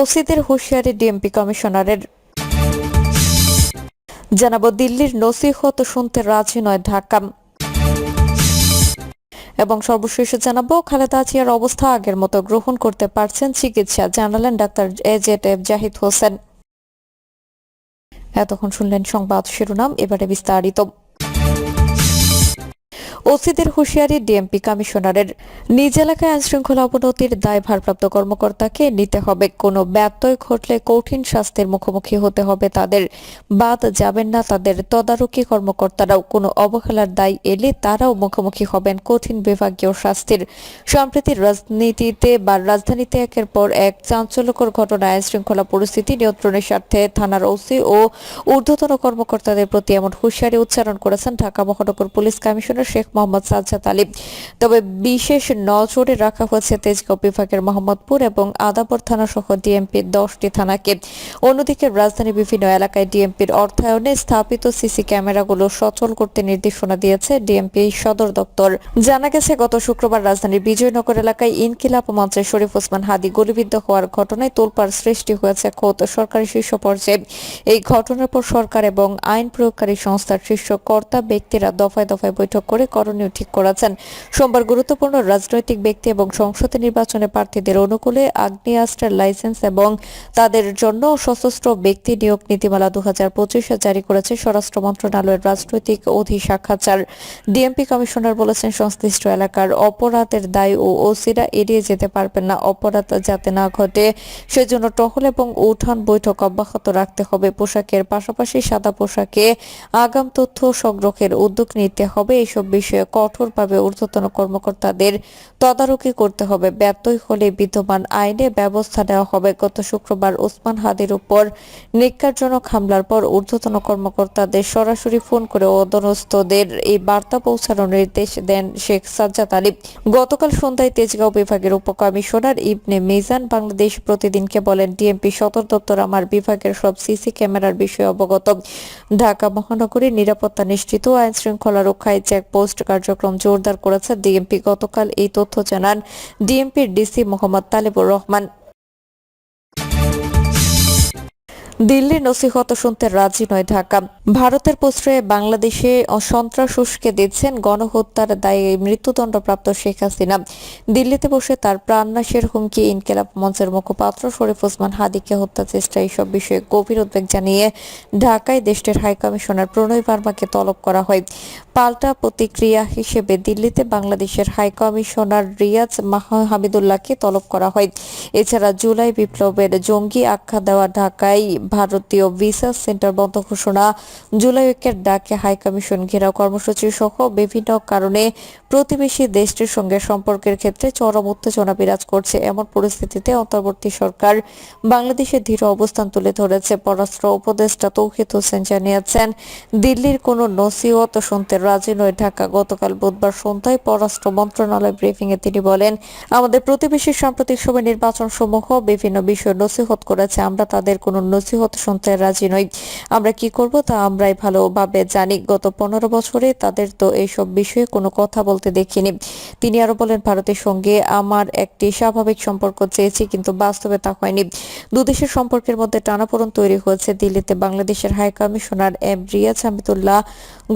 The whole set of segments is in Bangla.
ওসিদের হুঁশিয়ারি ডিএমপি কমিশনারের। জানাব দিল্লির নসিহত শুনতে রাজি নয় ঢাকা। এবং সর্বশেষে জানাব, খালেদা জিয়ার অবস্থা আগের মতো গ্রহণ করতে পারছেন চিকিৎসা জানালেন doctor A Z F Zahid Hossain. এতক্ষণ শুনলেন সংবাদ শিরোনাম, এবারে বিস্তারিত। ওসিদের হুঁশিয়ারি ডিএমপি কমিশনারের। নিজ এলাকায় আইনশৃঙ্খলা অবনতির দায় ভারপ্রাপ্ত কর্মকর্তাকে নিতে হবে। কোনো ব্যত্যয় ঘটলে কঠিন শাস্তির মুখোমুখি হতে হবে তাদের। বাদ যাবেন না তাদের তদারকি কর্মকর্তারাও। কোনো অবহেলার দায় এলে তারাও মুখোমুখি হবেন কঠিন বিভাগীয় শাস্তির। সম্প্রতি রাজনীতিতে বা রাজধানীতে একের পর এক চাঞ্চল্যকর ঘটনা আইনশৃঙ্খলা পরিস্থিতি নিয়ন্ত্রণের স্বার্থে থানার ওসি ও ঊর্ধ্বতন কর্মকর্তাদের প্রতি এমন হুঁশিয়ারি উচ্চারণ করেছেন ঢাকা মহানগর পুলিশ কমিশনার শেখ মোহাম্মদ সাজ্জাদ আলী। তবে বিশেষ নজরে রাখা হয়েছে তেজগাঁও বিভাগের মোহাম্মদপুর এবং আদাবর থানা সহ ডিএমপির দশটি থানাকে। অন্যদিকে রাজধানীর বিভিন্ন এলাকায় ডিএমপির অর্থায়নে স্থাপিত সিসি ক্যামেরাগুলো সচল করতে নির্দেশনা দিয়েছে ডিএমপি সদর দপ্তর। জানা গেছে, গত শুক্রবার রাজধানীর বিজয়নগর এলাকায় ইনকিলাব মঞ্চের শরীফ ওসমান হাদি গুলিবিদ্ধ হওয়ার ঘটনায় তোলপাড় সৃষ্টি হয়েছে খোদ সরকারি শীর্ষ পর্যায়ে। এই ঘটনার পর সরকার এবং আইন প্রয়োগকারী সংস্থার শীর্ষ কর্তা ব্যক্তিরা দফায় দফায় বৈঠক করে করণীয় ঠিক করেছেন। সোমবার গুরুত্বপূর্ণ রাজনৈতিক ব্যক্তি এবং সংসদে নির্বাচনে প্রার্থীদের অনুকূলে আগ্নেয়াস্ত্রের লাইসেন্স এবং তাদের জন্য সশস্ত্র ব্যক্তি নিয়োগ নীতিমালা দু হাজার পঁচিশে জারি করেছে স্বরাষ্ট্র মন্ত্রণালয়ের রাজনৈতিক অধি সাক্ষাৎকার ডিএমপি কমিশনার বলেছেন, সংশ্লিষ্ট এলাকার অপরাধের দায় ও ওসিরা এড়িয়ে যেতে পারবেন না। অপরাধ যাতে না ঘটে, সেজন্য টহল এবং উঠান বৈঠক অব্যাহত রাখতে হবে। পোশাকের পাশাপাশি সাদা পোশাকে আগাম তথ্য সংগ্রহের উদ্যোগ নিতে হবে। এইসব বিষয়ে কঠোরভাবে ঊর্ধ্বতন কর্মকর্তাদের তদারকি করতে হবে। ব্যত্যয় হলে বিদ্যমান আইনে ব্যবস্থা নেওয়া হবে। গত শুক্রবার ওসমান হাদির উপর নিকারজনক হামলার পর ঊর্ধ্বতন কর্মকর্তাদের সরাসরি ফোন করে অধনস্থদের এই বার্তা পৌঁছানোর নির্দেশ দেন শেখ সাজ্জাদ আলী। গতকাল সন্ধ্যায় তেজগাঁও বিভাগের উপকমিশনার ইবনে মিজান বাংলাদেশ প্রতিদিনকে বলেন, ডিএমপি সদর দপ্তর আমার বিভাগের সব সিসি ক্যামেরার বিষয়ে অবগত। ঢাকা মহানগরীর নিরাপত্তা নিশ্চিত আইন শৃঙ্খলা রক্ষায় চেকপোস্ট কার্যক্রম জোরদার করেছে ডিএমপি। গতকাল এই তথ্য জানান ডিএমপির ডিসি মোহাম্মদ তালেবুর রহমান। দিল্লির নসিহত শুনতে রাজি নয় ঢাকা। ভারতের প্রশ্রয়ে বাংলাদেশে সন্ত্রাস উস্কে দিচ্ছেন গণহত্যার দায়ে মৃত্যুদণ্ডপ্রাপ্ত শেখ হাসিনা। দিল্লিতে বসে তার প্রাণনাশের হুমকি ইনকেলাব মঞ্চের মুখপাত্র শরীফ ওসমান হাদিকে হত্যা চেষ্টা এইসব বিষয়ে গভীর উদ্বেগ জানিয়ে ঢাকায় দেশটির হাইকমিশনার প্রণয় বার্মাকে তলব করা হয়। পাল্টা প্রতিক্রিয়া হিসেবে দিল্লিতে বাংলাদেশের হাইকমিশনার রিয়াজ হামিদুল্লাহকে তলব করা হয়। এছাড়া জুলাই বিপ্লবের জঙ্গি আখ্যা দেওয়া ঢাকায় ভারতীয় ভিসা সেন্টার বন্ধ ঘোষণা। জুলাই ঐক্যের ডাকে হাইকমিশন ঘেরাও কর্মসূচি সহ বিভিন্ন কারণে প্রতিবেশী দেশটির সঙ্গে সম্পর্কের ক্ষেত্রে চরম উত্তেজনা বিরাজ করছে। এমন পরিস্থিতিতে অন্তর্বর্তী সরকার বাংলাদেশের দৃঢ় অবস্থান তুলে ধরেছে। পররাষ্ট্র উপদেষ্টা তৌহিদ হোসেন জানিয়েছেন, দিল্লির কোনো নসিহত শুনতে রাজি নয় ঢাকা। গতকাল বুধবার সন্ধ্যায় পররাষ্ট্র মন্ত্রণালয় ব্রিফিং এ তিনি বলেন, আমাদের প্রতিবেশী সাম্প্রতিক সময় নির্বাচন সমূহ বিভিন্ন বিষয় নসিহত করেছে। আমরা তাদের কোনো নসিহত শুনতে রাজি নই। আমরা কি করব তা আমরাই ভালোভাবে জানি। গত পনেরো বছরে তাদের তো এইসব বিষয়ে কোনো কথা বলতে দেখিনি। তিনি আরও বলেন, ভারতের সঙ্গে আমার একটি স্বাভাবিক সম্পর্ক চেয়েছি, কিন্তু বাস্তবে তা হয়নি। দুদেশের সম্পর্কের মধ্যে টানাপোড়েন তৈরি হয়েছে। দিল্লিতে বাংলাদেশের high commissioner M Riaz Hamidullah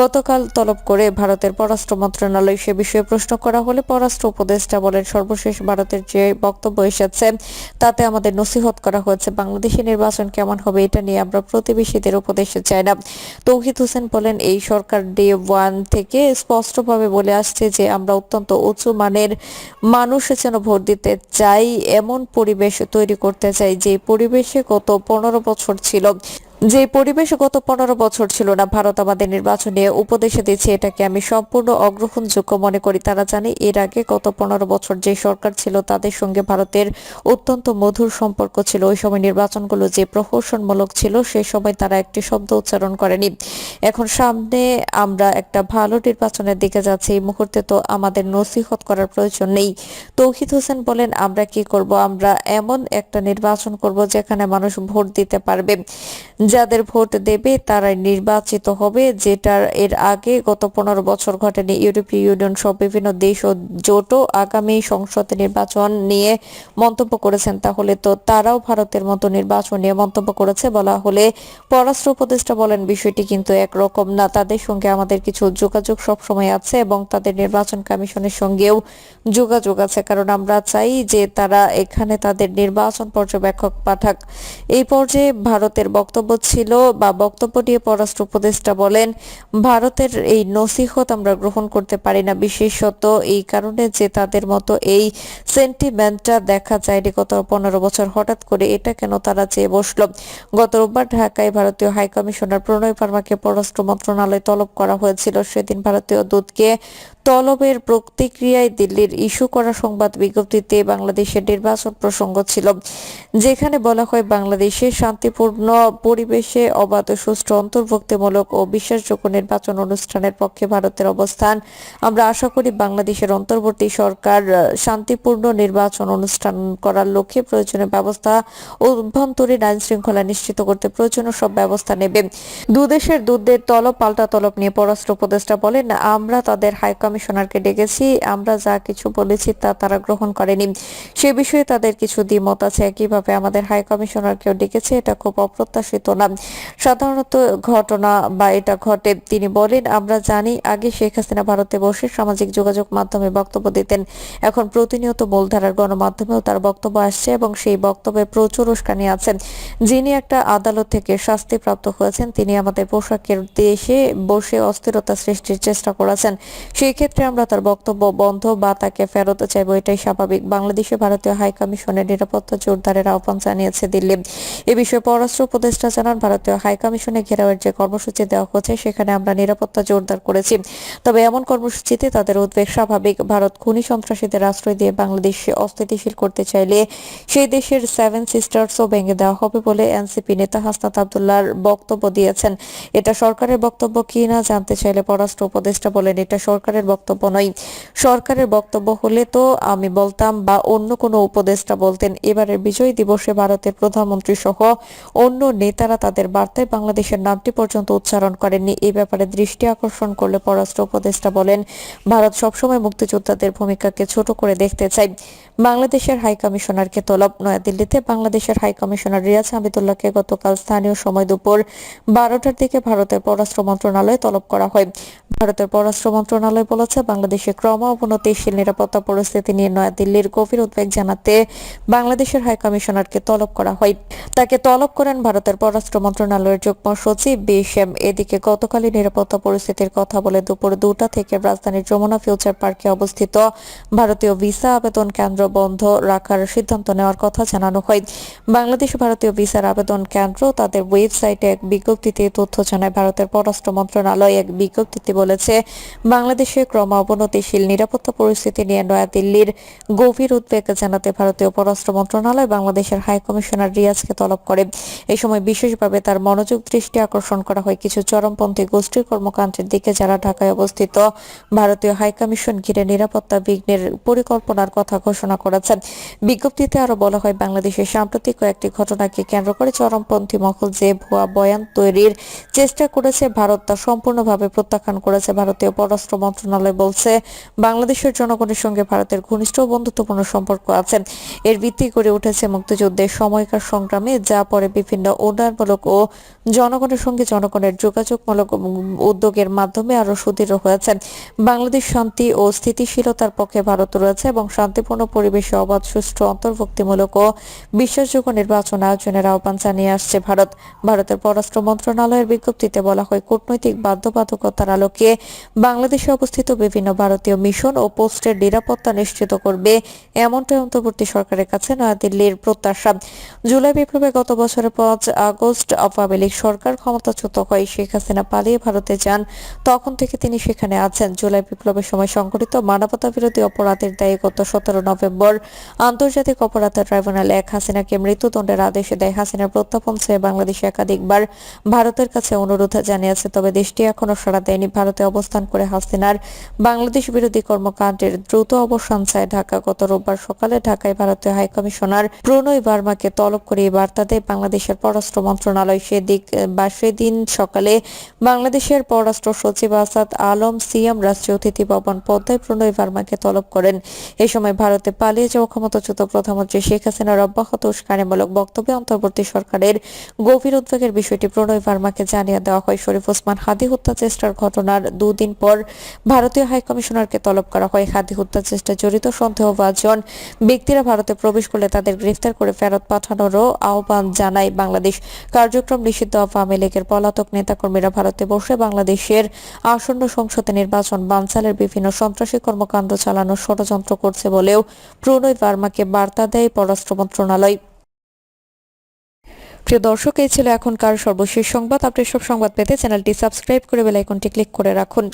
গতকাল তলব করে ভারতের পররাষ্ট্র মন্ত্রণালয় সে বিষয়ে প্রশ্ন করা হলে পররাষ্ট্র উপদেষ্টা বলেন, সর্বশেষ ভারতের যে বক্তব্য এসেছে, তাতে আমাদের নসিহত করা হয়েছে। বাংলাদেশের নির্বাচন কেমন হবে এটা নিয়ে আমরা প্রতিবেশীদের উপদেশ চাই না। তৌহিদ হোসেন বলেন, এই সরকার ডে ওয়ান থেকে স্পষ্টভাবে বলে আসছে যে আমরা অত্যন্ত উঁচু মানের মানুষ যেন ভোট দিতে চাই, এমন পরিবেশ তৈরি করতে চাই যে পরিবেশে গত পনেরো বছর ছিল। যে পরিবেশ গত পনেরো বছর ছিল না, ভারত আমাদের নির্বাচনে উপদেশে দিচ্ছে এটাকে আমি সম্পূর্ণ অগ্রহণযোগ্য মনে করি। তারা জানে এর আগে গত পনেরো বছর যে সরকার ছিল তাদের সঙ্গে ভারতের অত্যন্ত মধুর সম্পর্ক ছিল। ওই সময় নির্বাচনগুলো যে প্রহসনমূলক ছিল, সে সময় তারা একটি শব্দ উচ্চারণ করেনি। এখন সামনে আমরা একটা ভালো নির্বাচনের দিকে যাচ্ছি। এই মুহূর্তে তো আমাদের নসিহত করার প্রয়োজন নেই। তৌহিদ হোসেন বলেন, আমরা কি করব? আমরা এমন একটা নির্বাচন করব যেখানে মানুষ ভোট দিতে পারবে। যাদের ভোট দেবে তারাই নির্বাচিত হবে, যেটার এর আগে গত পনেরো বছর ঘটেনি। ইউরোপীয় ইউনিয়ন সহ বিভিন্ন দেশ ও জোটও আগামী সংসদ নির্বাচন নিয়ে মন্তব্য করেছেন। তাহলে তো তারাও ভারতের মতো নির্বাচন নিয়ে মন্তব্য করেছে বলা হলে পররাষ্ট্র উপদেষ্টা বলেন, বিষয়টি কিন্তু একরকম না। তাদের সঙ্গে আমাদের কিছু যোগাযোগ সবসময় আছে এবং তাদের নির্বাচন কমিশনের সঙ্গেও যোগাযোগ আছে। কারণ আমরা চাই যে তারা এখানে তাদের নির্বাচন পর্যবেক্ষক পাঠাক। এই পর্যায়ে ভারতের বক্তব্য ছিল বা বক্তব্য নিয়ে পররাষ্ট্র উপদেষ্টা বলেন, ভারতের এই নসিহত আমরা গ্রহণ করতে পারি না। বিশেষত এই কারণে যে তাদের মতো এই সেন্টিমেন্টটা দেখা যায়নি গত পনেরো বছর। হঠাৎ করে এটা কেন তারা চেয়ে বসল? গত রোববার ঢাকায় ভারতীয় হাই কমিশনার প্রণয় পার্মাকে পররাষ্ট্র মন্ত্রণালয়ে তলব করা হয়েছিল। সেদিন ভারতীয় দূতকে তলবের প্রতিক্রিয়ায় দিল্লির ইস্যু করা সংবাদ বিজ্ঞপ্তিতে বাংলাদেশের নির্বাচন প্রসঙ্গ ছিল, যেখানে বলা হয় বাংলাদেশে শান্তিপূর্ণ পরিবেশে অবাধ সুষ্ঠু অন্তর্ভুক্তিমূলক ও বিশ্বাসযোগ্য নির্বাচন অনুষ্ঠানের পক্ষে ভারতের অবস্থান। আমরা আশা করি বাংলাদেশের অন্তর্বর্তী সরকার শান্তিপূর্ণ নির্বাচন অনুষ্ঠান করার লক্ষ্যে প্রয়োজনীয় ব্যবস্থা ও অভ্যন্তরীণ আইন শৃঙ্খলা নিশ্চিত করতে প্রয়োজনীয় সব ব্যবস্থা নেবে। দুদেশের দূতদের তলব, পাল্টা তলব নিয়ে পররাষ্ট্র উপদেষ্টা বলেন, আমরা তাদের হাই কমিশনারকে ডেকেছি, আমরা যা কিছু বলেছি তা তারা গ্রহণ করেনি। সে বিষয়ে তাদের কিছু দ্বিমত আছে। একইভাবে আমাদের হাই কমিশনারকেও ডেকেছে, এটা খুব অপ্রত্যাশিত না সাধারণত ঘটনা বা এটা ঘটে, তিনি বলেন, আমরা জানি, আগে শেখ হাসিনা ভারতে বসে সামাজিক যোগাযোগ মাধ্যমে বক্তব্য দিতেন। এখন প্রতিনিয়ত মূলধারার গণমাধ্যমেও তার বক্তব্য আসছে এবং সেই বক্তব্যে প্রচুর উস্কানি আছেন। যিনি একটা আদালত থেকে শাস্তিপ্রাপ্ত হয়েছেন, তিনি আমাদের পোশাকের দেশে বসে অস্থিরতা সৃষ্টির চেষ্টা করেছেন। সেই ক্ষেত্রে আমরা তার বক্তব্য বন্ধ বা তাকে ফেরত চাইব, এটাই স্বাভাবিক। বাংলাদেশে ভারতীয় হাই কমিশনের নিরাপত্তা জোরদারের আহ্বান জানিয়েছে দিল্লি। এ বিষয়ে পররাষ্ট্র উপদেষ্টা জানান, ভারতীয় হাই কমিশনে ঘেরাওয়ের যে কর্মসূচি দেওয়া হচ্ছে, সেখানে আমরা নিরাপত্তা জোরদার করেছি। তবে এমন কর্মসূচিতে তাদের উদ্বেগ স্বাভাবিক। ভারত খুনি সন্ত্রাসীদের আশ্রয় দিয়ে বাংলাদেশে অস্থিতিশীল করতে চাইলে সেই দেশের সেভেন সিস্টার্সও ভেঙে দেওয়া হবে বলে এনসিপি নেতা হাসনাত আবদুল্লাহর বক্তব্য দিয়েছেন। এটা সরকারের বক্তব্য কি না জানতে চাইলে পররাষ্ট্র উপদেষ্টা বলেন, এটা সরকারের বক্তব্য নয়। সরকারের বক্তব্য হলে তো আমি বলতাম বা অন্য কোনো উপদেষ্টা বলতেন। এবারের বিজয় দিবসে ভারতের প্রধানমন্ত্রী সহ অন্য নেতারা তাদের বার্তায় বাংলাদেশের নামটি পর্যন্ত উচ্চারণ করেননি। এই ব্যাপারে দৃষ্টি আকর্ষণ করলে পররাষ্ট্র উপদেষ্টা বলেন, ভারত সবসময় মুক্তিযোদ্ধাদের ভূমিকাকে ছোট করে দেখতে চায়। বাংলাদেশের হাই কমিশনারকে তলব। নয়াদিল্লিতে বাংলাদেশের হাই কমিশনার রিয়াজ হামিদুল্লাহকে গতকাল স্থানীয় সময় দুপুর বারোটার দিকে ভারতের পররাষ্ট্র মন্ত্রণালয়ে তলব করা হয়। ভারতের পররাষ্ট্র মন্ত্রণালয় বলেছে, বাংলাদেশে ক্রম অবনতিশীল নিরাপত্তা পরিস্থিতি নিয়ে নয়াদিল্লির গভীর উদ্বেগ জানাতে বাংলাদেশের হাই কমিশনারকে তলব করা হয়। তাকে তলব করেন ভারতের পররাষ্ট্র মন্ত্রণালয়ের যুগ্ম সচিব বিএসএম। এদিকে গতকালই নিরাপত্তা পরিস্থিতির কথা বলে দুপুর দুটা থেকে রাজধানীর যমুনা ফিউচার পার্কে অবস্থিত ভারতীয় ভিসা আবেদন কেন্দ্র বন্ধ রাখার সিদ্ধান্ত নেওয়ার কথা জানানো হয়। বাংলাদেশ ভারতীয় ভিসার আবেদন কেন্দ্র তাদের ওয়েবসাইটে এক বিজ্ঞপ্তিতে তথ্য জানায়, ভারতের পররাষ্ট্র মন্ত্রণালয় এক বিজ্ঞপ্তিতে বলেছে, বাংলাদেশে ক্রম অবনতিশীল নিরাপত্তা পরিস্থিতি নিয়ে নয়াদিল্লির গভীর উদ্বেগ জানাতে ভারতীয় পররাষ্ট্র মন্ত্রণালয় বাংলাদেশের হাই কমিশনার রিয়াজকে তলব করে। এই সময় বিশেষভাবে তার মনোযোগ, দৃষ্টি আকর্ষণ করা হয়। কিছু চরমপন্থী গোষ্ঠীর কর্মকাণ্ডের দিকে যারা ঢাকায় অবস্থিত, ভারতীয় হাই কমিশন ঘিরে নিরাপত্তা বিঘ্নের পরিকল্পনার কথা ঘোষণা করেছেন। বিজ্ঞপ্তিতে আরও বলা হয় বাংলাদেশের সাম্প্রতিক কয়েকটি ঘটনাকে কেন্দ্র করে চরমপন্থী মহল যে ভুয়া বয়ান তৈরির চেষ্টা করেছে, ভারত তা সম্পূর্ণভাবে প্রত্যাখ্যান করেছে। ভারতীয় পররাষ্ট্র মন্ত্রণালয় বলছে, বাংলাদেশের জনগণের সঙ্গে ভারতের ঘনিষ্ঠ বন্ধুত্বপূর্ণ সম্পর্ক আছে। এর ভিত্তি করে উঠেছে মুক্তিযুদ্ধের সময়কার সংগ্রামে, যা পরে বিভিন্ন উন্নয়নমূলক ও জনগণের সঙ্গে জনগণের যোগাযোগমূলক উদ্যোগের মাধ্যমে আরও সুদৃঢ় হয়েছে বাংলাদেশ শান্তি ও স্থিতিশীলতার পক্ষে ভারত রয়েছে এবং শান্তিপূর্ণ পরিবেশে অবাধ, সুষ্ঠু, অন্তর্ভুক্তিমূলক ও বিশ্বাসযোগ্য নির্বাচন আয়োজনের আহ্বান জানিয়ে আসছে ভারত। ভারতের পররাষ্ট্র মন্ত্রণালয়ের বিজ্ঞপ্তিতে বলা হয়, কূটনৈতিক বাধ্যবাধকতার আলোকে বাংলাদেশে অবস্থিত বিভিন্ন ভারতীয় মিশন ও পোস্টের নিরাপত্তা নিশ্চিত করবে এমনটাই অন্তর্বর্তী সরকারের কাছে নয়াদিল্লির প্রত্যাশা। জুলাই বিপ্লবে গত বছরের পাঁচ আগস্ট আওয়ামী লীগ সরকার ক্ষমতাচ্যুত হয় শেখ হাসিনা পালিয়ে ভারতে যান। তখন থেকে তিনি সেখানে আছেন। জুলাই বিপ্লবের সময় সংঘটিত মানবতা বিরোধী অপরাধের দায়ে গত সতেরো নভেম্বর আন্তর্জাতিক অপরাধ ট্রাইব্যুনাল এক হাসিনাকে মৃত্যুদণ্ডের আদেশ দেয়। হাসিনার প্রত্যাপন চেয়ে বাংলাদেশে একাধিকবার ভারতের কাছে অনুরোধ জানিয়েছে, তবে দেশটি এখনও সাড়া দেয়নি। ভারতে অবস্থান করে হাসিনার বাংলাদেশ বিরোধী কর্মকাণ্ডের দ্রুত অবসান চায় ঢাকা। গত রোববার সকালে ঢাকায় ভারতীয় হাইকমিশনার প্রণয় বার্মাকে তলব করে এই বার্তা দেয় বাংলাদেশের পররাষ্ট্র মন্ত্রণালয় সেদিক, বা সেদিন সকালে বাংলাদেশের পররাষ্ট্র সচিব আসাদ আলম সিএম রাষ্ট্রীয় অতিথি ভবন পদ্মায় প্রণয় ভার্মাকে তলব করেন। এ সময় ভারতে পালিয়ে যাওয়া ক্ষমতাচ্যুত প্রধানমন্ত্রী শেখ হাসিনার অব্যাহত উস্কানিমূলক বক্তব্যে অন্তর্বর্তী সরকারের গভীর উদ্বেগের বিষয়টি প্রণয় ভার্মাকে জানিয়ে দেওয়া হয়। শরীফ ওসমান হাদি হত্যা চেষ্টার ঘটনার দুদিন পর ভারতীয় হাইকমিশনারকে তলব করা হয়। হাদি হত্যা চেষ্টায় জড়িত সন্দেহভাজন ব্যক্তিরা ভারতে প্রবেশ করলে তাদের গ্রেফতার করে ফেরত পাঠানোরও আহ্বান জানায় বাংলাদেশ। কার্যক্রম নিষিদ্ধ আওয়ামী লীগের পলাতক নেতাকর্মীরা ভারতে বসে বাংলাদেশের আসন্ন সংসদে নির্বাচন বানচালের বিভিন্ন সন্ত্রাসী কর্মকাণ্ড চালানোর ষড়যন্ত্র করছে বলেও প্রণয় বার্মাকে বার্তা দেয় পররাষ্ট্র মন্ত্রণালয়। প্রিয় দর্শক, এই ছিল এখনকার সর্বশেষ সংবাদ। আপনি সব সংবাদ পেতে চ্যানেলটি সাবস্ক্রাইব করে বেল আইকনটি ক্লিক করে রাখুন।